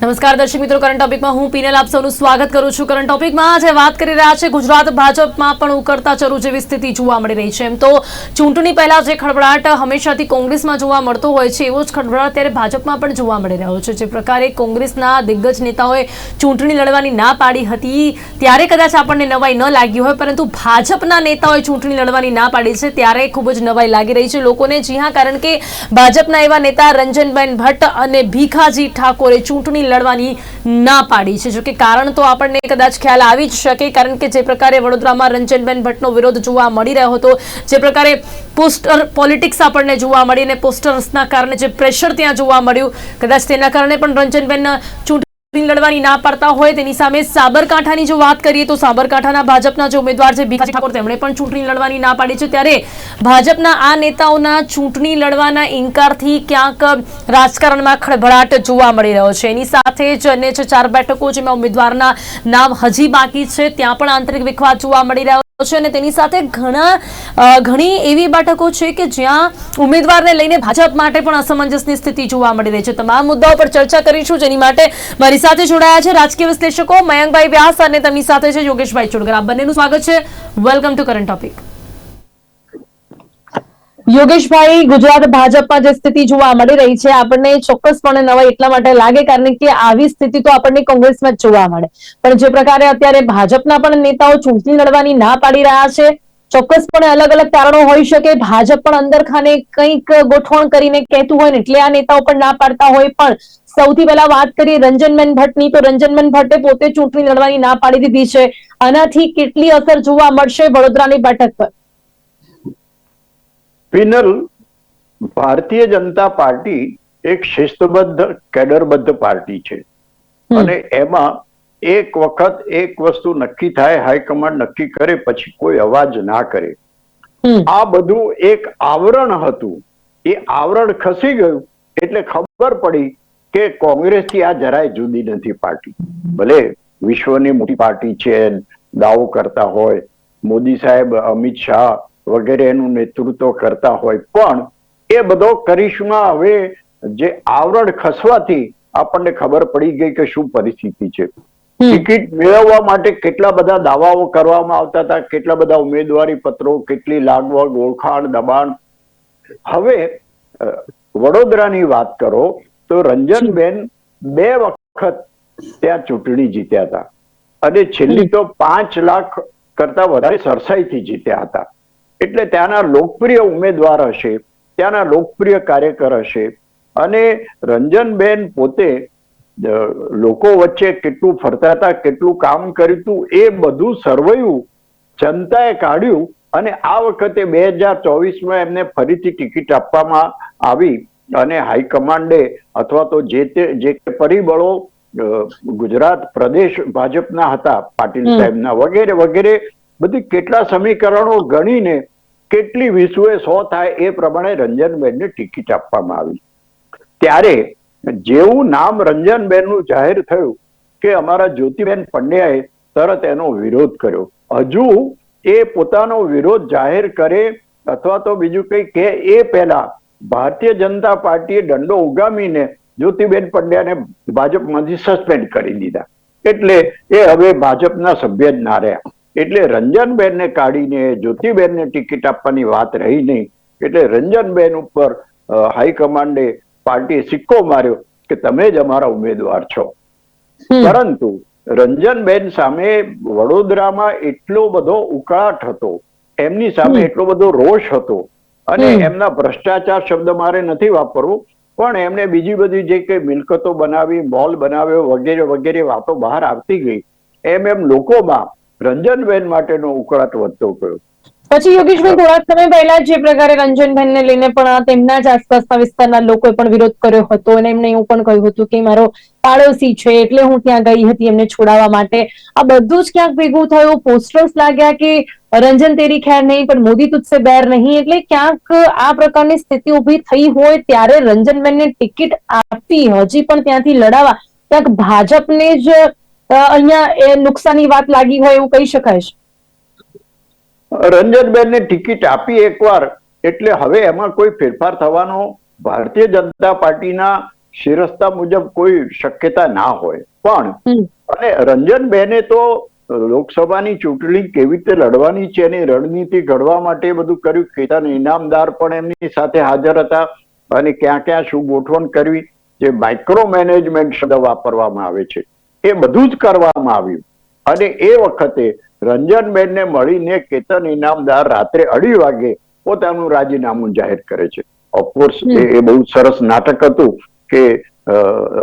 નમસ્કાર દર્શક મિત્રો કરંટ ટોપિકમાં હું પીનલ આપ સૌનું સ્વાગત કરું છું. કરંટ ટોપિકમાં આજે વાત કરી રહ્યા છે ગુજરાત ભાજપમાં પણ ઉકળતા ચરુ જેવી સ્થિતિ જોવા મળી રહી છે. એમ તો ચૂંટણી પહેલા જે ખળભળાટ હંમેશાથી કોંગ્રેસમાં જોવા મળતો હોય છે, એવો જ ખળભળાટ ત્યારે ભાજપમાં પણ જોવા મળી રહ્યો છે. જે પ્રકારે કોંગ્રેસના દિગ્ગજ નેતાઓએ ચૂંટણી લડવાની ના પાડી હતી, ત્યારે કદાચ આપણને નવાઈ ન લાગી હોય, પરંતુ ભાજપના નેતાઓએ ચૂંટણી લડવાની ના પાડી છે, ત્યારે ખૂબ જ નવાઈ લાગી રહી છે. લોકોને જી હા, કારણ કે ભાજપના એવા નેતા રંજનબેન ભટ્ટ અને ભીખાજી ઠાકોરે ચૂંટણી લડવાની ના પાડી છે. જોકે કારણ તો આપણને કદાચ ખ્યાલ આવી જ શકે, કારણ કે જે પ્રકારે વડોદરામાં રંજનબેન ભટ્ટનો વિરોધ જોવા મળી રહ્યો હતો, જે પ્રકારે પોસ્ટર પોલિટિક્સ આપણને જોવા મળી અને પોસ્ટર્સના કારણે જે પ્રેશર ત્યાં જોવા મળ્યું, કદાચ તેના કારણે પણ રંજનબેન ચૂંટણી લડવાની ના પાડતા હોય તેની સામે સાબરકાંઠાની જો વાત કરીએ તો સાબરકાંઠાના ભાજપના જે ઉમેદવાર છે, ભીખાજી ઠાકોર, તેમણે પણ ચૂંટણી લડવાની ના પાડી છે. ત્યારે ભાજપના આ નેતાઓના ચૂંટણી લડવાના ઇન્કારથી ક્યાંક રાજકારણમાં ખળભળાટ જોવા મળી રહ્યો છે. એની સાથે જ અન્ય ચાર બેઠકો જેમાં ઉમેદવારના નામ હજી બાકી છે, ત્યાં પણ આંતરિક વિખવાદ જોવા મળી રહ્યો અને તેની સાથે ઘણા ઘણી એવી બેઠકો છે કે જ્યાં ઉમેદવારને લઈને ભાજપ માટે પણ અસમંજસની સ્થિતિ જોવા મળી રહી છે. તમામ મુદ્દાઓ પર ચર્ચા કરીશું. જેની માટે મારી સાથે જોડાયા છે રાજકીય વિશ્લેષકો મયંકભાઈ વ્યાસ અને તેમની સાથે છે યોગેશભાઈ ચુડગર. આ બંનેનું સ્વાગત છે. વેલકમ ટુ કરંટ ટોપિક યોગેશભાઈ, ગુજરાત ભાજપમાં જે સ્થિતિ જોવા મળી રહી છે, આપણને ચોક્કસપણે નવાઈ એટલા માટે લાગે, કારણ કે આવી સ્થિતિ તો આપણને કોંગ્રેસમાં જ જોવા મળે. પણ જે પ્રકારે અત્યારે ભાજપના પણ નેતાઓ ચૂંટણી લડવાની ના પાડી રહ્યા છે, ચોક્કસપણે અલગ અલગ કારણો હોઈ શકે, ભાજપ પણ અંદર ખાને કંઈક ગોઠવણ કરીને કહેતું હોય ને, એટલે આ નેતાઓ પણ ના પાડતા હોય. પણ સૌથી પહેલા વાત કરીએ રંજનબેન ભટ્ટની, તો રંજનબેન ભટ્ટે પોતે ચૂંટણી લડવાની ના પાડી દીધી છે. આનાથી કેટલી અસર જોવા મળશે વડોદરાની બેઠક પર? પિનલ ભારતીય જનતા પાર્ટી એક શિસ્તબદ્ધ કેડરબદ્ધ પાર્ટી છે. અને એમાં એક વખત એક વસ્તુ નક્કી થાય હાઈકમાન્ડ નક્કી કરે પછી કોઈ અવાજ ના કરે. આ બધું એક આવરણ હતું. એ આવરણ ખસી ગયું એટલે ખબર પડી કે કોંગ્રેસથી આ જરાય જુદી નથી પાર્ટી. ભલે વિશ્વની મોટી પાર્ટી છે દાવો કરતા હોય મોદી સાહેબ અમિત શાહ વગેરે એનું નેતૃત્વ કરતા હોય. પણ એ બધો કરિશ્મા હવે જે આવરણ ખસવાથી આપણને ખબર પડી ગઈ કે શું પરિસ્થિતિ છે. ટિકિટ મેળવવા માટે કેટલા બધા દાવાઓ કરવામાં આવતા હતા કેટલા બધા ઉમેદવારી પત્રો કેટલી લાગવગ ઓળખાણ દબાણ. હવે વડોદરાની વાત કરો તો રંજનબેન બે વખત ત્યાં ચૂંટણી જીત્યા હતા. અને છેલ્લી તો પાંચ લાખ કરતા વધારે સરસાઈથી જીત્યા હતા. એટલે ત્યાંના લોકપ્રિય ઉમેદવાર હશે ત્યાંના લોકપ્રિય કાર્યકર હશે અને રંજનબેન પોતે લોકો વચ્ચે કેટલું ફરતા હતા કેટલું કામ કર્યું હતું એ બધું સરવૈયું જનતાએ કાઢ્યું અને આ વખતે બે હજાર ચોવીસમાં એમને ફરીથી ટિકિટ આપવામાં આવી અને હાઈકમાન્ડે અથવા તો જે તે જે પરિબળો ગુજરાત પ્રદેશ ભાજપના હતા પાટીલ. સાહેબના વગેરે વગેરે બધી કેટલા સમીકરણો ગણીને કેટલી વિસુએ સો થાય એ પ્રમાણે રંજનબેનને ટિકિટ આપવામાં આવી. ત્યારે જેવું નામ રંજનબેનનું જાહેર થયું કે અમારા જ્યોતિબેન પંડ્યાએ તરત એનો વિરોધ કર્યો. હજુ એ પોતાનો વિરોધ જાહેર કરે અથવા તો બીજું કંઈ કે એ પહેલા ભારતીય જનતા પાર્ટીએ દંડો ઉગામીને જ્યોતિબેન પંડ્યાને ભાજપમાંથી સસ્પેન્ડ કરી દીધા. એટલે એ હવે ભાજપના સભ્ય જ ના રહ્યા. એટલે રંજનબેનને કાઢીને જ્યોતિબેનને ટિકિટ આપવાની વાત રહી નહીં. એટલે રંજનબેન ઉપર હાઈકમાન્ડે પાર્ટીએ સિક્કો માર્યો કે તમે જ અમારા ઉમેદવાર છો. પરંતુ રંજનબેન સામે વડોદરામાં એટલો બધો ઉકળાટ હતો એમની સામે એટલો બધો રોષ હતો અને એમના ભ્રષ્ટાચાર શબ્દ મારે નથી વાપરવો પણ એમને બીજી બધી જે કઈ મિલકતો બનાવી મોલ બનાવ્યો વગેરે વગેરે વાતો બહાર આવતી ગઈ. એમ એમ લોકોમાં રંજનબેન માટેનો ઉકળાટ વધતો ગયો. પછી યોગેશભાઈ થોડાક સમય પહેલા જે પ્રકારે રંજનબેનને લઈને પણ તેમના જ આસપાસના વિસ્તારના લોકોએ પણ વિરોધ કર્યો હતો અને એમને એવું પણ કહ્યું હતું કે મારો પાડોશી છે એટલે હું ત્યાં ગઈ હતી એમને છોડાવવા માટે. આ બધું જ ક્યાંક ભેગું થયું. પોસ્ટર્સ લાગ્યા કે રંજન તેરી ખેર નહીં, પણ મોદી તુજસે બેર નહીં. એટલે ક્યાંક આ પ્રકારની સ્થિતિ ઊભી થઈ હોય ત્યારે રંજનબેનને ટિકિટ આપી હજી પણ ત્યાંથી લડાવવા. ક્યાંક ભાજપને જ અહીંયા એ નુકસાની વાત લાગી હોય એવું કહી શકાય છે. રંજનબેનને ટિકિટ આપી એકવાર એટલે હવે એમાં કોઈ ફેરફાર થવાનો ભારતીય જનતા પાર્ટીના શિરસ્તા મુજબ કોઈ શક્યતા ના હોય. પણ. અને રંજનબેને તો લોકસભાની ચૂંટણી કેવી રીતે લડવાની છે એની રણનીતિ ઘડવા માટે બધું કર્યું કેતા ઇનામદાર પણ એમની સાથે હાજર હતા અને ક્યાં ક્યાં શું ગોઠવણ કરવી જે માઇક્રો મેનેજમેન્ટ શબ્દ વાપરવામાં આવે છે. એ બધું જ કરવામાં આવ્યું. અને એ વખતે રંજનબેનને મળીને કેતન ઇનામદાર રાત્રે અઢી વાગે પોતાનું રાજીનામું જાહેર કરે છે. ઓફકોર્સ એ બહુ સરસ નાટક હતું કે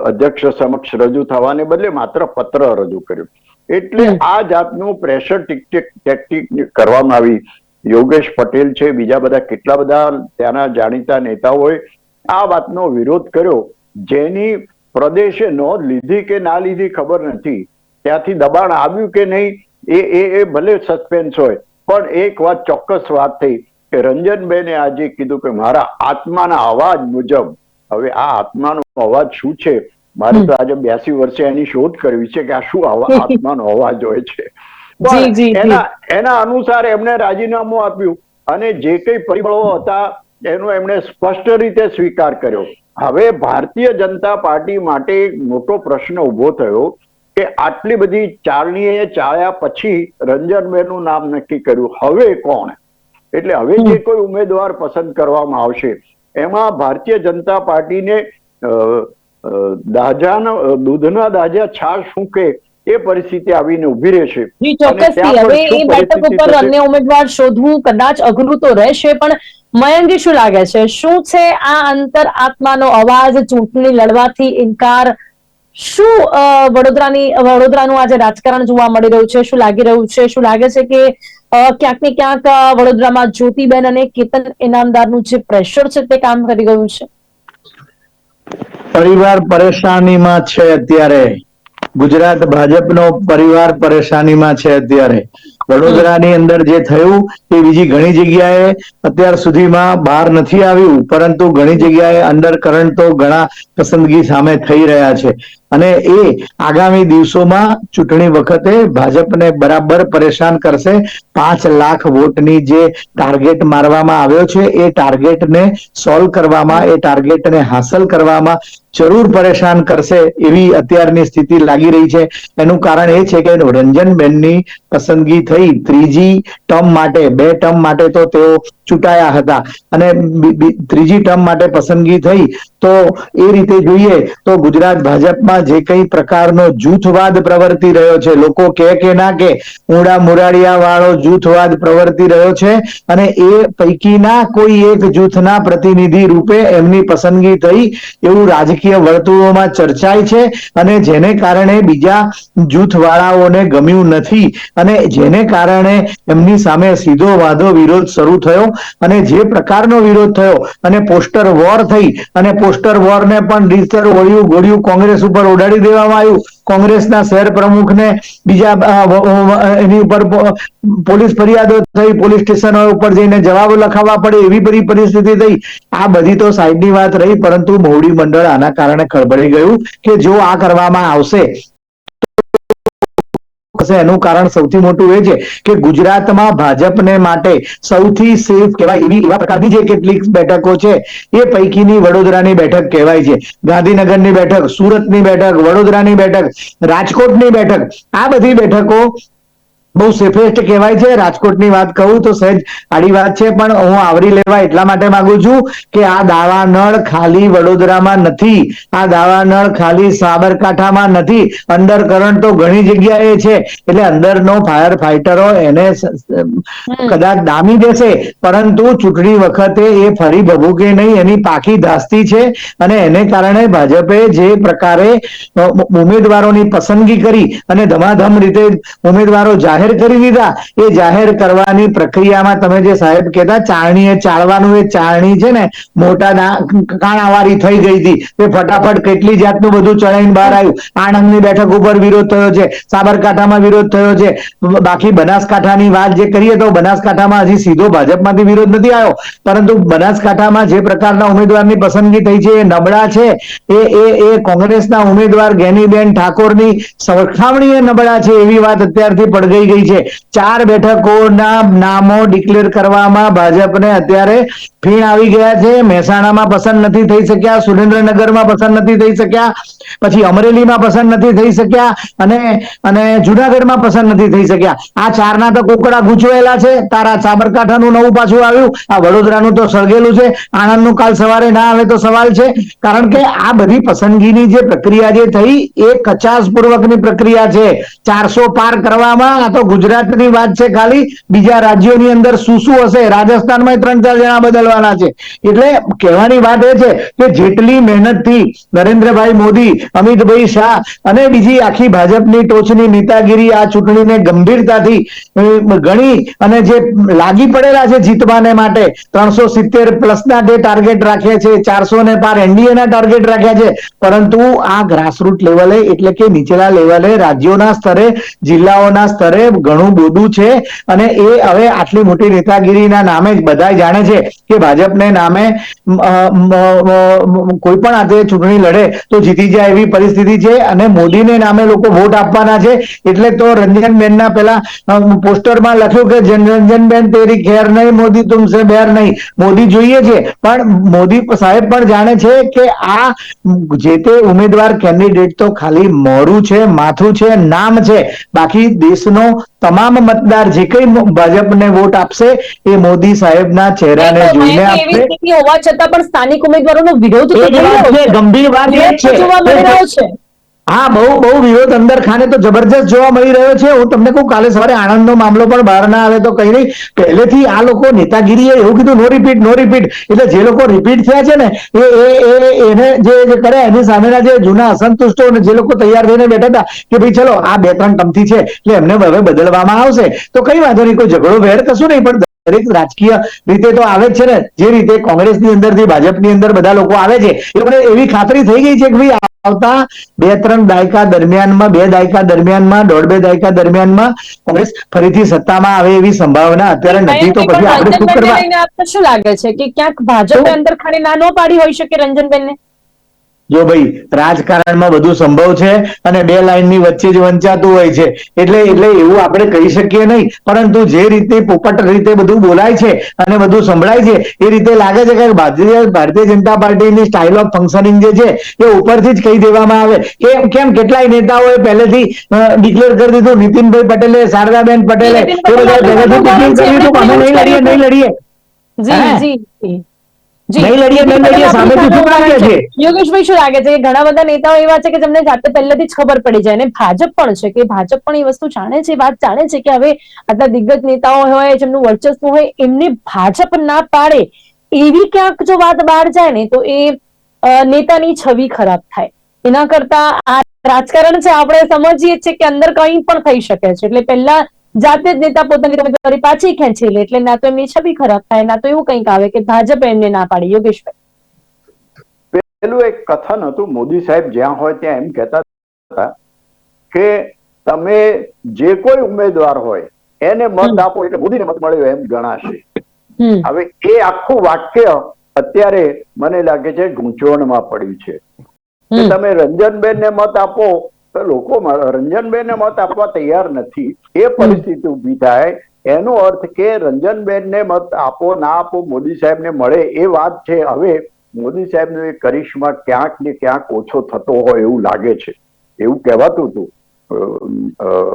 અધ્યક્ષ સમક્ષ રજૂ થવાને બદલે માત્ર પત્ર રજૂ કર્યું. એટલે આ જાતનું પ્રેશર ટેક્ટિક કરવામાં આવી. યોગેશ પટેલ છે બીજા બધા કેટલા બધા ત્યાંના જાણીતા નેતાઓએ આ વાતનો વિરોધ કર્યો. જેની પ્રદેશે નોંધ લીધી કે ના લીધી ખબર નથી. ત્યાંથી દબાણ આવ્યું કે નહીં એ એ ભલે સસ્પેન્સ હોય પણ એક વાત ચોક્કસ વાત થઈ કે રંજનબેને આજે કીધું કે મારા આત્માના અવાજ મુજબ હવે આ આત્માનો અવાજ શું છે? મારે તો આજે બ્યાસી વર્ષે એની શોધ કરવી છે કે આ શું આત્માનો અવાજ હોય છે. એના એના અનુસાર એમને રાજીનામું આપ્યું અને જે કઈ પરિબળો હતા એનો એમણે સ્પષ્ટ રીતે સ્વીકાર કર્યો. હવે ભારતીય જનતા પાર્ટી માટે એક મોટો પ્રશ્ન ઊભો થયો કે આટલી બધી ચારણીએ ચાળ્યા પછી રંજનબેનનું નામ નક્કી કર્યું. હવે કોણ? એટલે હવે જે કોઈ ઉમેદવાર પસંદ કરવામાં આવશે એમાં ભારતીય જનતા પાર્ટીને દાજાના દૂધના દાજા છાશ ફૂંકે એ પરિસ્થિતિ આવીને ઊભી રહેશે. ચોક્કસથી. હવે એ બેઠક ઉપર અન્ય ઉમેદવાર શોધવું કદાચ અઘરું તો રહેશે પણ મયંકજી શું લાગે છે? શું છે આ અંતર આત્માનો અવાજ? ચૂંટણી લડવાથી ઇનકાર? શું વડોદરાની, વડોદરાનું આજે રાજકારણ જોવા મળી રહ્યું છે? શું લાગી રહ્યું છે? શું લાગે છે કે ક્યાંક ને ક્યાંક વડોદરામાં જ્યોતિબેન અને કેતન ઇનામદારનું જે પ્રેશર છે તે કામ કરી ગયું છે? પરિવાર પરેશાનીમાં છે અત્યારે. ગુજરાત ભાજપનો પરિવાર પરેશાનીમાં છે અત્યારે. વડોદરાની અંદર જે થયું એ બીજી ઘણી જગ્યાએ અત્યાર સુધીમાં બહાર નથી આવ્યું, પરંતુ ઘણી જગ્યાએ અંડર કરંટ તો ઘણા પસંદગી સામે થઈ રહ્યા છે. અને એ આગામી દિવસોમાં ચૂંટણી વખતે ભાજપને બરાબર પરેશાન કરશે. પાંચ લાખ વોટની જે ટાર્ગેટ મારવામાં આવ્યો છે, એ ટાર્ગેટને સોલ્વ કરવામાં, એ ટાર્ગેટને હાંસલ કરવામાં જરૂર પરેશાન કરશે એવી અત્યારની સ્થિતિ લાગી રહી છે. એનું કારણ એ છે કે રંજનબેનની પસંદગી થઈ ત્રીજી ટર્મ માટે, બે ટર્મ માટે તો તેઓ ચૂંટાયા હતા. અને ત્રીજી ટર્મ માટે પસંદગી થઈ તો એ રીતે જોઈએ તો ગુજરાત ભાજપમાં જે કઈ પ્રકારનો જૂથવાદ પ્રવર્તી રહ્યો છે, લોકો કે કે ના કે, ઊંડા મુરાડિયા વાળો જૂથવાદ પ્રવર્તી રહ્યો છે અને એ પૈકીના કોઈ એક જૂથના પ્રતિનિધિ રૂપે એમની પસંદગી થઈ એવું રાજકીય વર્તુળોમાં ચર્ચાય છે અને જેને કારણે બીજા જૂથવાળાઓને ગમ્યું નથી અને જેને કારણે એમની સામે સીધો વાંધો વિરોધ શરૂ થયો અને જે પ્રકારનો વિરોધ થયો અને પોસ્ટર વોર થઈ અને પોસ્ટર વોરને પણ રીતસર વળ્યું ગોળ્યું કોંગ્રેસ ઉપર ઉડાડી દેવામાં આવ્યું. કોંગ્રેસના શહેર પ્રમુખને બીજા એની ઉપર પોલીસ ફરિયાદો થઈ, પોલીસ સ્ટેશનો ઉપર જઈને જવાબો લખાવવા પડે એવી બધી પરિસ્થિતિ થઈ. આ બધી તો સાઈડની વાત રહી, પરંતુ મોવડી મંડળ આના કારણે ખળભળી ગયું કે જો આ કરવામાં આવશે એનું કારણ સૌથી મોટું એ છે કે ગુજરાતમાં ભાજપને માટે સૌથી સેફ કહેવાય એવી એવા પ્રકારની જે કેટલીક બેઠકો છે, એ પૈકીની વડોદરાની બેઠક કહેવાય છે. ગાંધીનગરની બેઠક, સુરતની બેઠક, વડોદરાની બેઠક, રાજકોટની બેઠક, આ બધી બેઠકો બહુ સેફેસ્ટ કહેવાય છે. રાજકોટની વાત કહું તો સહેજ આડી વાત છે પણ હું આવરી લેવા એટલા માટે માંગુ છું કે આ દાવાનળ ખાલી વડોદરામાં નથી. આ દાવાનળ ખાલી સાબરકાંઠામાં નથી. અંડર કરંટ તો ઘણી જગ્યાએ છે. એટલે અંદરનો ફાયર ફાઈટરો એને કદાચ દામી દેશે પરંતુ ચૂંટણી વખતે એ ફરી ભભૂકે નહીં. એની પાકી ધાસ્તી છે અને એને કારણે ભાજપે જે પ્રકારે ઉમેદવારોની પસંદગી કરી અને ધમાધમ રીતે ઉમેદવારો જાહેર કરી દીધા. એ જાહેર કરવાની પ્રક્રિયામાં તમે જે સાહેબ કહેતા, ચારણીએ ચાળવાનું, એ ચારણી છે ને મોટા કાણાવારી થઈ ગઈ હતી. તે ફટાફટ કેટલી જાતનું બધું ચડાઈને બહાર આવ્યું. આણંદની બેઠક ઉપર વિરોધ થયો છે, સાબરકાંઠામાં વિરોધ થયો છે. બાકી બનાસકાંઠાની વાત જે કરીએ તો બનાસકાંઠામાં હજી સીધો ભાજપમાંથી વિરોધ નથી આવ્યો. પરંતુ બનાસકાંઠામાં જે પ્રકારના ઉમેદવારની પસંદગી થઈ છે, એ નબળા છે. એ એ એ કોંગ્રેસના ઉમેદવાર ગેનીબેન ઠાકોરની સરખામણીએ નબળા છે એવી વાત અત્યારથી પડગઈ છે. ચાર બેઠકોના નામો ડિક્લેર કરવામાં ભાજપને અત્યારે ફીણ આવી ગયા છે, મહેસાણામાં પસંદ નથી થઈ શક્યા, સુરેન્દ્રનગરમાં પસંદ નથી થઈ શક્યા, પછી અમરેલીમાં પસંદ નથી થઈ શક્યા અને અને જુનાગઢમાં પસંદ નથી થઈ શક્યા. આ ચારના તો કોકડા ગૂંચવાયેલા છે, તારા સાબરકાંઠાનું નવું પાછું આવ્યું, આ વડોદરાનું તો સળગેલું છે, આણંદનું કાલ સવારે ના આવે તો સવાલ છે, કારણ કે આ બધી પસંદગીની જે પ્રક્રિયા જે થઈ, એ કચાસ પૂર્વકની પ્રક્રિયા છે. ચારસો પાર કરવામાં, આ તો ગુજરાતની વાત છે ખાલી, બીજા રાજ્યોની અંદર શું શું હશે, રાજસ્થાનમાં ત્રણ ચાર જણા બદલવાના છે. એટલે કહેવાની વાત એ છે કે જેટલી મહેનતથી નરેન્દ્રભાઈ મોદી, અમિતભાઈ શાહ અને બીજી આખી ભાજપની ટોચની નેતાગીરી આ ચૂંટણીને ગંભીરતાથી ગણી અને જે લાગી પડેલા છે જીતવાને માટે ત્રણસો સિત્તેર પ્લસના જે ટાર્ગેટ રાખ્યા છે ચારસો ને પાર એનડીએના ટાર્ગેટ રાખ્યા છે. પરંતુ આ ગ્રાસરૂટ લેવલે એટલે કે નીચલા લેવલે રાજ્યોના સ્તરે, જિલ્લાઓના સ્તરે ઘણું બોડું છે અને એ હવે આટલી મોટી નેતાગીરીના નામે બધા જાણે છે કે ભાજપને નામે કોઈ પણ આજે ચૂંટણી લડે તો જીતી જાય એવી પરિસ્થિતિ છે અને મોદીને નામે લોકો વોટ આપવાના છે. એટલે તો રંજનબેનના પેલા પોસ્ટરમાં લખ્યું કે રંજનબેન તેરી ખેર નહીં મોદી તુમસે બેર નહીં. મોદી જોઈએ છે પણ મોદી સાહેબ પણ જાણે છે કે આ જે તે ઉમેદવાર કેન્ડિડેટ તો ખાલી મોરું છે માથું છે નામ છે. બાકી દેશનો તમામ મતદાર જે કઈ ભાજપને વોટ આપશે એ મોદી સાહેબના ચહેરાને નહીં હોવા છતાં પણ સ્થાનિક ઉમેદવારોનો વિરોધ છે છે. ગંભીર વાત એ જ જોવા મળી રહ્યો છે. છે હા બહુ બહુ વિરોધ અંદર ખાને તો જબરજસ્ત જોવા મળી રહ્યો છે. હું તમને કહું કાલે સવારે આણંદનો મામલો પણ બહાર ના આવે તો કઈ નહીં. પહેલેથી આ લોકો નેતાગીરીએ એવું કીધું નો રિપીટ નો રિપીટ એટલે જે લોકો રિપીટ થયા છે ને એ એ એને જે જે કરે એની સામેના જે જૂના અસંતુષ્ટો અને જે લોકો તૈયાર થઈને બેઠા હતા કે ભાઈ ચલો આ બે ત્રણ ટમથી છે એટલે એમને હવે બદલવામાં આવશે. તો કઈ વાંધો નહીં કોઈ ઝઘડો વેર કશું નહીં પણ દરેક રાજકીય રીતે તો આવે જ છે ને. જે રીતે કોંગ્રેસની અંદરથી ભાજપની અંદર બધા લોકો આવે છે એ લોકોને એવી ખાતરી થઈ ગઈ છે કે ભાઈ આવતા બે ત્રણ દાયકા દરમિયાનમાં બે દાયકા દરમિયાનમાં દોઢ બે દાયકા દરમિયાનમાં કોંગ્રેસ ફરીથી સત્તામાં આવે એવી સંભાવના અત્યારે નથી. તો પછી આપણે શું કરવા? શું લાગે છે કે ક્યાંક ભાજપે અંદર ખાલી ના ન પાડી હોઈ શકે રંજનબેનને? જો ભાઈ રાજકારણમાં બધું સંભવ છે અને બે લાઈનની વચ્ચે જ વંચાતું હોય છે એટલે એટલે એવું આપણે કહી શકીએ નહીં. પરંતુ જે રીતે પોપટ રીતે બધું બોલાય છે અને બધું સંભળાય છે એ રીતે લાગે છે કે ભારતીય ભારતીય જનતા પાર્ટીની સ્ટાઇલ ઓફ ફંક્શનિંગ જે છે એ ઉપરથી જ કહી દેવામાં આવે. કે કેમ કેટલાય નેતાઓએ પહેલેથી ડિક્લેર કરી દીધું. નીતિનભાઈ પટેલે શારદાબેન પટેલે એ બધા પહેલેથી ડિક્લેર કરી દીધું અમે નહીં લડીએ નહીં લડીએ. જી. જી. નહીં લડીએ, નહીં લડીએ, સામેથી શું છે? યોગેશભાઈ શું લાગે છે? કે ઘણા બધા નેતાઓ એવા છે કે જેમને જાતે પહેલેથી જ ખબર પડી જાય અને ભાજપ પણ છે કે ભાજપ પણ એ વસ્તુ જાણે છે વાત જાણે છે કે હવે આટલા દિગ્ગજ નેતાઓ હોય જેમનું વર્ચસ્વ હોય એમને ભાજપ ના પાડે એવી ક્યાંક જો વાત બહાર જાય ને તો એ નેતાની છબી ખરાબ થાય. એના કરતા આ રાજકારણ છે આપણે સમજીએ છીએ કે અંદર કંઈ પણ થઈ શકે છે. એટલે પહેલા જાતે જ નેતા પોતાની ઉમેદવારી પાછી ખેંચી લે એટલે ના તો એમની છબી ખરાબ થાય ના તો એવું કંઈક આવે કે ભાજપ એમને ના પાડી. યોગેશભાઈ. પેલું એક કથન હતું મોદી સાહેબ જ્યાં હોય ત્યાં એમ કહેતા હતા કે તમે જે કોઈ ઉમેદવાર હોય એને મત આપો એટલે મોદીને મત મળ્યો એમ ગણાશે. હવે એ આખું વાક્ય અત્યારે મને લાગે છે ગૂંચવણમાં પડ્યું છે. તમે રંજનબેન ને મત આપો તો લોકો રંજનબેનને મત આપવા તૈયાર નથી. એ પરિસ્થિતિ ઊભી થાય. એનો અર્થ કે રંજનબેનને મત આપો, ના આપો, મોદી સાહેબને મળે એ વાત છે. હવે મોદી સાહેબનો એ કરિશ્મા ક્યાંક ને ક્યાંક ઓછો થતો હોય એવું લાગે છે. એવું કહેવાતું હતું.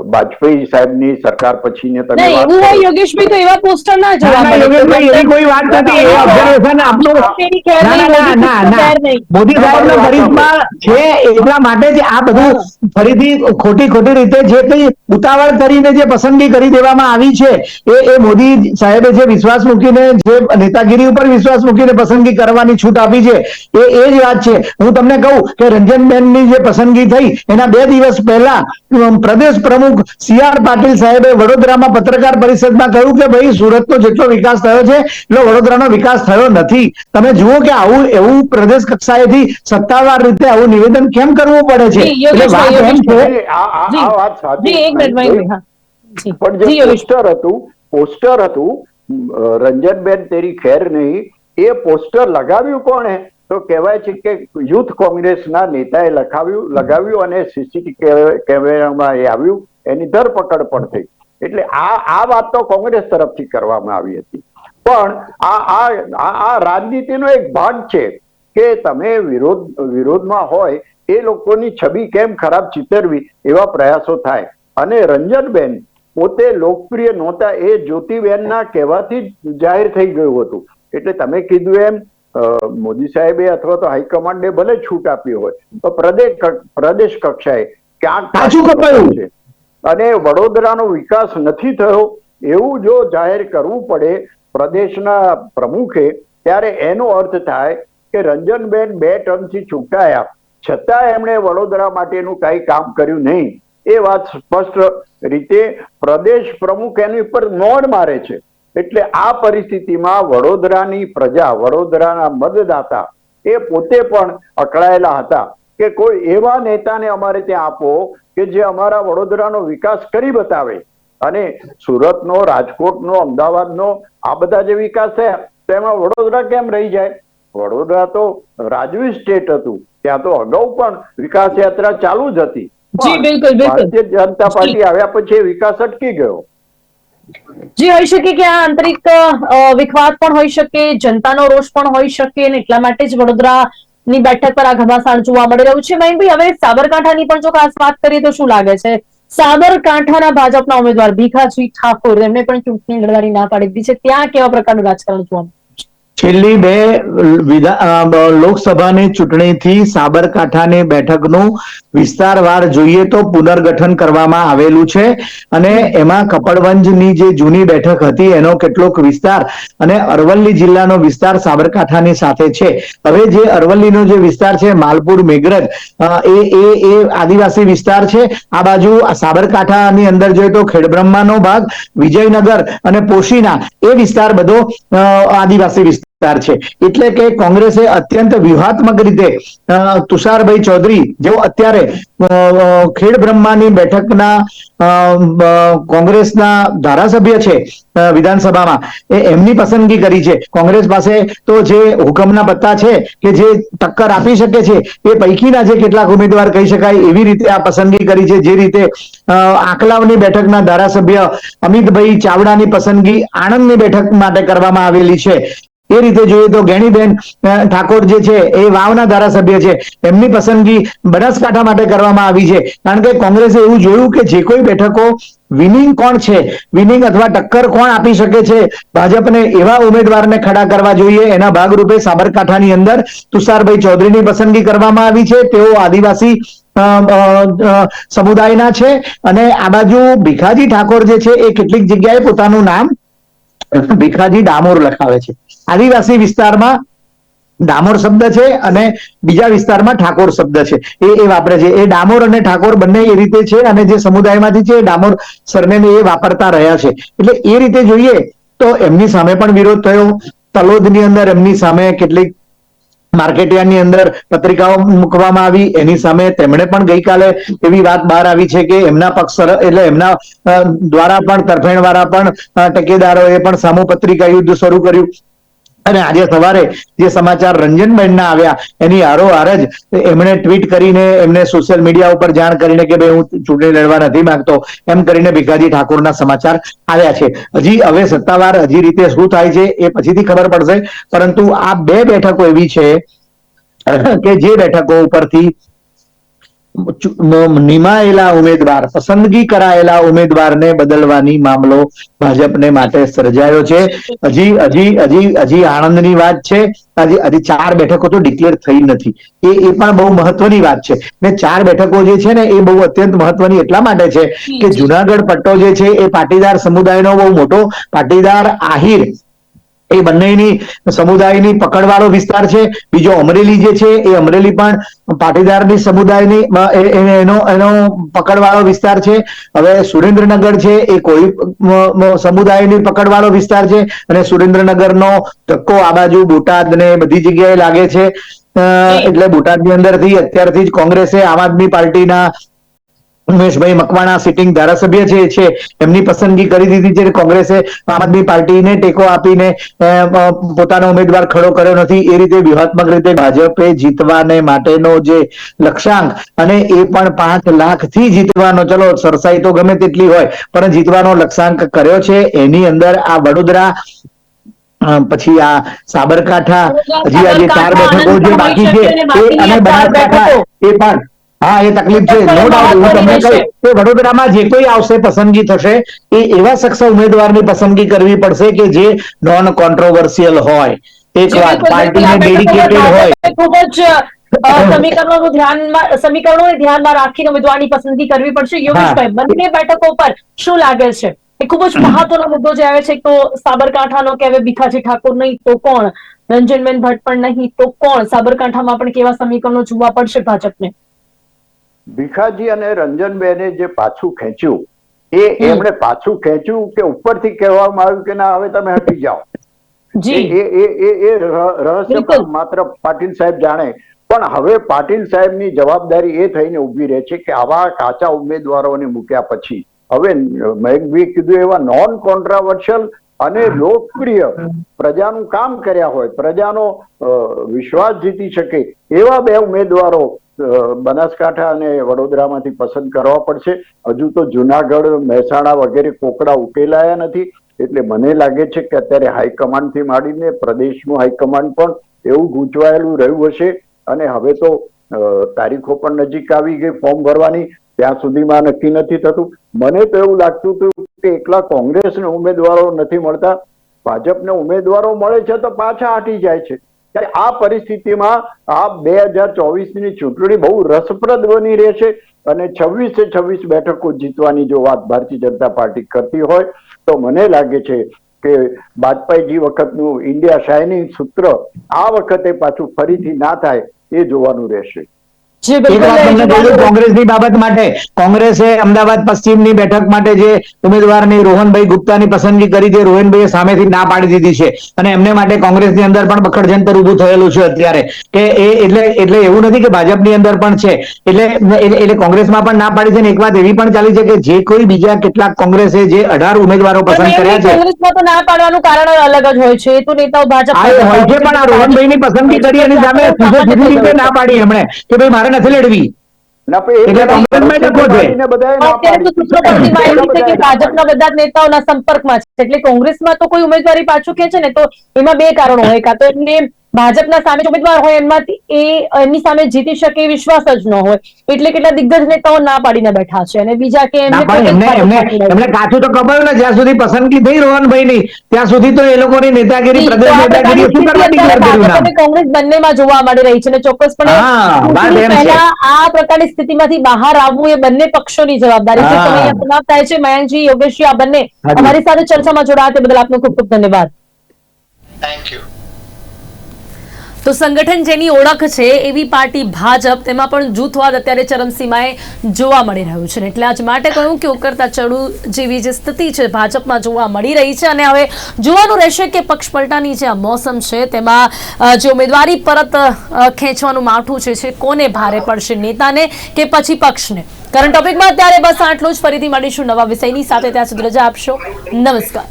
વાજપેયી સાહેબની સરકાર પછીને તમે એવું હોય યોગેશભાઈ તો એવા પોસ્ટર ના ના, જોવા ના, મળે. યોગેશભાઈ, એવી કોઈ વાત નથી એ ઓબ્ઝર્વેશન આપનું ના, ના, ના, મોદી સાહેબનો કરિશ્મા છે એટલા માટે જ આ બધું ફરીથી ખોટી ખોટી રીતે જે કઈ ઉતાવળ કરીને જે પસંદગી કરી દેવામાં આવી છે એ એ મોદી સાહેબે જે વિશ્વાસ મૂકીને જે નેતાગીરી ઉપર વિશ્વાસ મૂકીને પસંદગી કરવાની છૂટ આપી છે એ એ જ વાત છે. હું તમને કહું કે રંજનબેનની જે પસંદગી થઈ એના બે દિવસ પહેલા પ્રદેશ પ્રમુખ સી આર પાટીલ સાહેબે વડોદરામાં પત્રકાર પરિષદમાં કહ્યું કે ભાઈ સુરતનો જેટલો વિકાસ થયો છે એટલો વડોદરાનો વિકાસ થયો નથી. તમે જુઓ કે આવું એવું પ્રદેશ કક્ષાએથી સત્તાવાર રીતે આવું નિવેદન કેમ કરવું પડે છે? એટલે વાત એમ આ વાત સાચી પણ જે પોસ્ટર હતું પોસ્ટર હતું રંજનબેન તેરી ખેર નહીં એ પોસ્ટર લગાવ્યું કોણે? તો કહેવાય છે કે યુથ કોંગ્રેસના નેતાએ લખાવ્યું, લગાવ્યું અને સીસીટીવી કેમેરામાં એ આવ્યું, એની ધરપકડ પણ થઈ. એટલે આ આ વાત તો કોંગ્રેસ તરફથી કરવામાં આવી હતી. પણ આ આ આ રાજનીતિનો એક ભાગ છે કે તમે વિરોધ, વિરોધમાં હોય, એ લોકોની છબી કેમ ખરાબ ચિતરવી એવા પ્રયાસો થાય. અને રંજનબેન પોતે લોકપ્રિય નહોતા, એ જ્યોતિબેનના કહેવાથી જાહેર થઈ ગયું હતું. એટલે તમે કીધું એમ મોદી સાહેબે અથવા તો હાઈકમાન્ડે ભલે છૂટ આપી હોય તો પ્રદેશ પ્રદેશ કક્ષાએ ક્યાંક પાછું કપાયું. છે. અને વડોદરાનો વિકાસ નથી થયો એવું જો જાહેર કરવું પડે પ્રદેશના પ્રમુખે ત્યારે એનો અર્થ થાય કે રંજનબેન બે ટર્મથી ચૂંટાયા છતાં એમણે વડોદરા માટેનું કાંઈ કામ કર્યું નહીં. એ વાત સ્પષ્ટ રીતે પ્રદેશ પ્રમુખ એની ઉપર નોડ મારે છે. એટલે આ પરિસ્થિતિમાં વડોદરાની પ્રજા વડોદરાના મતદાતા એ પોતે પણ અકળાયેલા હતા કે કોઈ એવા નેતાને અમારે ત્યાં આપો કે જે અમારા વડોદરાનો વિકાસ કરી બતાવે. અને સુરતનો રાજકોટનો અમદાવાદનો આ બધા જે વિકાસ થયા તેમાં એમાં વડોદરા કેમ રહી જાય? વડોદરા તો રાજવી સ્ટેટ હતું. ત્યાં તો અગાઉ પણ વિકાસ યાત્રા ચાલુ જ હતી. ભારતીય જનતા પાર્ટી આવ્યા પછી વિકાસ અટકી ગયો. જે, હોઈ શકે કે આ આંતરિક વિખવાદ પણ હોઈ શકે, જનતાનો રોષ પણ હોઈ શકે અને એટલા માટે જ વડોદરાની બેઠક પર આ ઘમાસાણ જોવા મળી રહ્યું છે. મયંકભાઈ, હવે સાબરકાંઠાની પણ જો ખાસ વાત કરીએ તો શું લાગે છે? સાબરકાંઠાના ભાજપના ઉમેદવાર ભીખાજી ઠાકોર, એમને પણ ચૂંટણી લડવાની ના પાડી દીધી છે. ત્યાં કેવા પ્રકારનું રાજકારણ જોવા? છેલ્લી બે લોકસભાની ચૂંટણીથી સાબરકાંઠાની બેઠકનું વિસ્તારવાર જોઈએ તો પુનર્ગઠન કરવામાં આવેલું છે અને એમાં કપડવંજની જે જૂની બેઠક હતી એનો કેટલોક વિસ્તાર અને અરવલ્લી જિલ્લાનો વિસ્તાર સાબરકાંઠાની સાથે છે. હવે જે અરવલ્લીનો જે વિસ્તાર છે, માલપુર, મેઘરજ એ એ એ આદિવાસી વિસ્તાર છે. આ બાજુ સાબરકાંઠાની અંદર જોઈએ તો ખેડબ્રહ્માનો ભાગ, વિજયનગર અને પોશીના એ વિસ્તાર બધો આદિવાસી વિસ્તાર છે. એટલે કે કોંગ્રેસે અત્યંત વ્યૂહાત્મક રીતે તુષારભાઈ ચૌધરી જેઓ અત્યારે ખેડ બ્રહ્માની બેઠકના કોંગ્રેસના ધારાસભ્ય છે વિધાનસભામાં. એ એમની પસંદગી કરી છે. કોંગ્રેસ પાસે તો જે હુકમના પત્તા છે કે જે ટક્કર આપી શકે છે, એ પૈકીના જે કેટલાક ઉમેદવાર કહી શકાય એવી રીતે આ પસંદગી કરી છે. જે રીતે આંકલાવની બેઠકના ધારાસભ્ય અમિતભાઈ ચાવડાની પસંદગી આણંદની બેઠક માટે કરવામાં આવેલી છે. એ રીતે જોઈએ તો ગેણીબેન ઠાકોર જે છે એ વાવના ધારાસભ્ય છે. એમની પસંદગી બનાસકાંઠા માટે કરવામાં આવી છે. કારણ કે કોંગ્રેસે એવું જોયું કે જે કોઈ બેઠકો વિનિંગ કોણ છે, વિનિંગ અથવા ટક્કર કોણ આપી શકે છે, ભાજપને એવા ઉમેદવારને ખડા કરવા જોઈએ, એના ભાગરૂપે સાબરકાંઠાની અંદર તુષારભાઈ ચૌધરીની પસંદગી કરવામાં આવી છે. તેઓ આદિવાસી સમુદાયના છે. અને આ બાજુ ભીખાજી ઠાકોર જે છે એ કેટલીક જગ્યાએ પોતાનું નામ ભીખાજી ડામોર લખાવે છે. આદિવાસી વિસ્તારમાં ડામોર શબ્દ છે અને બીજા વિસ્તારમાં ઠાકોર શબ્દ છે. એ એ વાપરે છે. એ ડામોર અને ઠાકોર બંને એ રીતે છે અને જે સમુદાયમાંથી છે એ ડામોર સરનેમ એ વાપરતા રહ્યા છે. એટલે એ રીતે જોઈએ તો એમની સામે પણ વિરોધ થયો. તલોદની અંદર એમની સામે કેટલીક માર્કેટિયાની અંદર પત્રિકાઓ મૂકવામાં આવી. એની સામે તેમણે પણ ગઈકાલે એવી વાત બહાર આવી છે કે એમના પક્ષ એટલે એમના દ્વારા પણ તરફેણવાળા પણ અ, ટેકેદારોએ પણ સામુ પત્રિકા યુદ્ધ શરૂ કર્યું. અને આજે સવારે જે સમાચાર રંજનબેનના આવ્યા, એની હારોહાર જ એમણે ટ્વીટ કરીને એમને સોશિયલ મીડિયા ઉપર જાણ કરીને કે ભાઈ હું ચૂંટણી લડવા નથી માંગતો, એમ કરીને ભીખાજી ઠાકોરના સમાચાર આવ્યા છે. હજી હવે સત્તાવાર હજી રીતે શું થાય છે એ પછીથી ખબર પડશે. પરંતુ આ બે બેઠકો એવી છે કે જે બેઠકો ઉપરથી નિમાયેલા ઉમેદવાર પસંદગી કરાયેલા ઉમેદવારને બદલવાની મામલો ભાજપને માટે સર્જાયો છે. હજી હજી હજી હજી આણંદની વાત છે. હજી હજી ચાર બેઠકો તો ડિક્લેર થઈ નથી. એ એ પણ બહુ મહત્વની વાત છે. ને ચાર બેઠકો જે છે ને એ બહુ અત્યંત મહત્વની એટલા માટે છે કે જુનાગઢ પટ્ટો જે છે એ પાટીદાર સમુદાયનો બહુ મોટો પાટીદાર આહિર એ બંનેની સમુદાયની પકડવાળો વિસ્તાર છે. બીજો અમરેલી જે છે એ અમરેલી પણ પાટીદારની સમુદાયની એનો એનો પકડવાળો વિસ્તાર છે. હવે સુરેન્દ્રનગર છે એ કોઈ સમુદાયની પકડવાળો વિસ્તાર છે અને સુરેન્દ્રનગરનો ધક્કો આ બાજુ બોટાદ ને બધી જગ્યાએ લાગે છે. એટલે બોટાદની અંદરથી અત્યારથી જ કોંગ્રેસે આમ આદમી પાર્ટીના ઉમેશભાઈ મકવાણા સિટિંગ ધારાસભ્ય જે છે એમની પસંદગી કરી દીધી છે. કોંગ્રેસે આમ આદમી પાર્ટીને ટેકો આપીને પોતાનો ઉમેદવાર ખડો કર્યો નથી. એ રીતે વ્યૂહાત્મક રીતે ભાજપે જીતવાને માટેનો જે લક્ષ્યાંક અને એ પણ પાંચ લાખથી જીતવાનો ચલો સરસાઈ તો ગમે તેટલી હોય પણ જીતવાનો લક્ષ્યાંક કર્યો છે. એની અંદર આ વડોદરા પછી આ સાબરકાંઠા હજી આ જે ચાર બેઠકો જે બાકી છે એ અને બનાસકાંઠા એ પણ હા એ તકલીફ છે. નો ડાઉટ હું તમને કહું કે વડોદરામાં જે કોઈ આવશે પસંદગી થશે એ એવા શખ્સ ઉમેદવારની પસંદગી કરવી પડશે કે જે નોન કોન્ટ્રોવર્સિયલ હોય. એક વાત પાર્ટીને ડેડિકેટેડ હોય. ખૂબ જ સમીકરણો ધ્યાનમાં સમીકરણોને ધ્યાનમાં રાખીને ઉમેદવારની પસંદગી કરવી પડશે. યોગેશભાઈ બંને બેઠકો પર શું લાગે છે? એ ખૂબ જ મહત્વનો મુદ્દો જે આવે છે તો સાબરકાંઠાનો કે હવે ભીખાજી ઠાકોર નહીં તો કોણ? રંજનબેન ભટ્ટ પણ નહીં તો કોણ? સાબરકાંઠામાં પણ કેવા સમીકરણો જોવા પડશે ભાજપને? ભીખાજી અને રંજનબેને જે પાછું ખેંચ્યું એ એમણે પાછું ખેંચ્યું કે ઉપરથી કહેવામાં આવ્યું કે ના હવે તમે હટી જાઓ. એ એ રહસ્ય. માત્ર પાટીલ સાહેબ જાણે. પણ હવે પાટીલ સાહેબની જવાબદારી એ થઈને ઊભી રહે છે કે આવા કાચા ઉમેદવારોને મૂક્યા પછી. હવે મયંકભાઈ કીધું એવા નોન કોન્ટ્રાવર્શિયલ અને લોકપ્રિય પ્રજાનું કામ કર્યા હોય, પ્રજાનો વિશ્વાસ જીતી શકે એવા બે ઉમેદવારો બનાસકાંઠા અને વડોદરામાંથી પસંદ કરવા પડશે. હજુ તો જુનાગઢ, મહેસાણા વગેરે કોકડા ઉકેલાયા નથી. એટલે મને લાગે છે કે અત્યારે હાઈકમાન્ડથી માંડીને પ્રદેશનું હાઈકમાન્ડ પણ એવું ગૂંચવાયેલું રહ્યું હશે. અને હવે તો તારીખો પણ નજીક આવી ગઈ, ફોર્મ ભરવાની. ત્યાં સુધીમાં નક્કી નથી થતું. મને તો એવું લાગતું હતું કે એકલા કોંગ્રેસને ઉમેદવારો નથી મળતા, ભાજપને ઉમેદવારો મળે છે તો પાછા હટી જાય છે. ત્યારે આ પરિસ્થિતિમાં આ બે હજાર ચોવીસની ચૂંટણી બહુ રસપ્રદ બની રહેશે અને છવ્વીસે છવ્વીસ બેઠકો જીતવાની જો વાત ભારતીય જનતા પાર્ટી કરતી હોય, તો મને લાગે છે કે વાજપેયીજી વખતનું ઇન્ડિયા શાઇનિંગ સૂત્ર આ વખતે પાછું ફરીથી ના થાય એ જોવાનું રહેશે. કોંગ્રેસની બાબત માટે કોંગ્રેસે અમદાવાદ પશ્ચિમની બેઠક માટે જે ઉમેદવારની રોહનભાઈ ગુપ્તાની પસંદગી કરી છે રોહનભાઈએ સામેથી ના પાડી દીધી છે. અને એમને માટે કોંગ્રેસની અંદર પણ બખડજંતર ઉભું થયેલું છે અત્યારે. કે એ એટલે એટલે એવું નથી કે ભાજપની અંદર પણ છે. એટલે એટલે એટલે કોંગ્રેસમાં પણ ના પાડી છે ને એક વાત એવી પણ ચાલી છે કે જે કોઈ બીજા કેટલાક કોંગ્રેસે જે અઢાર ઉમેદવારો પસંદ કર્યા છે. કોંગ્રેસમાં તો ના પાડવાનું કારણ અલગ જ હોય છે. એ તો નેતાઓ ભાજપ હોય છે પણ આ રોહનભાઈની પસંદગી કરી એની સામે સીધે સીધી રીતે ના પાડી એમણે. કે ભાઈ મારે નથી લડવી. ભાજપના બધા નેતાઓના સંપર્કમાં છે. એટલે કોંગ્રેસમાં તો કોઈ ઉમેદવારી પાછું કે છે ને તો એમાં બે કારણો હોય. કાં તો એમને ભાજપના સામે ઉમેદવાર હોય એમાંથી એ એમની સામે જીતી શકે એ વિશ્વાસ જ ન હોય. એટલે કેટલા દિગ્ગજ નેતાઓ ના પાડીને બેઠા છે. અને બીજા કે ના એમને કાચું તો કપાયું ને જ્યાં સુધી પસંદગી થઈ રોહનભાઈની ત્યાં સુધી તો એ લોકોની નેતાગીરી પ્રદેશ નેતાગીરી શું કરવા કર્યું કોંગ્રેસ બંનેમાં જોવા મળી રહી છે. અને ચોક્કસપણે એમ. પહેલા આ પ્રકારની સ્થિતિમાંથી બહાર આવવું એ બંને પક્ષોની જવાબદારી છે. તમે અહીંયા સમાપ્ત થાય છે. મયંકજી યોગેશજી આ બંને. અમારી સાથે ચર્ચામાં જોડાયા તે બદલ આપનો ખૂબ ખૂબ ધન્યવાદ. થેન્ક યુ તો સંગઠન જેની ઓળખ છે, એવી પાર્ટી ભાજપ, તેમાં પણ જૂથવાદ અત્યારે ચરમસીમાએ જોવા મળી રહ્યું છે. એટલે આજ માટે કહ્યું કે ઉકરતા ચડુ જેવી જે સ્થિતિ છે, ભાજપમાં જોવા મળી રહી છે. અને હવે જોવાનું રહેશે કે પક્ષ પલટાની જે આ મોસમ છે, તેમાં જે ઉમેદવારી પરત ખેંચવાનું માઠું છે કોને ભારે પડશે? નેતાને કે પછી પક્ષને? કરંટ ટોપિકમાં અત્યારે બસ આટલું જ. ફરીથી મળીશું નવા વિષયની સાથે. ત્યાં સુધી રજા આપશો. નમસ્કાર.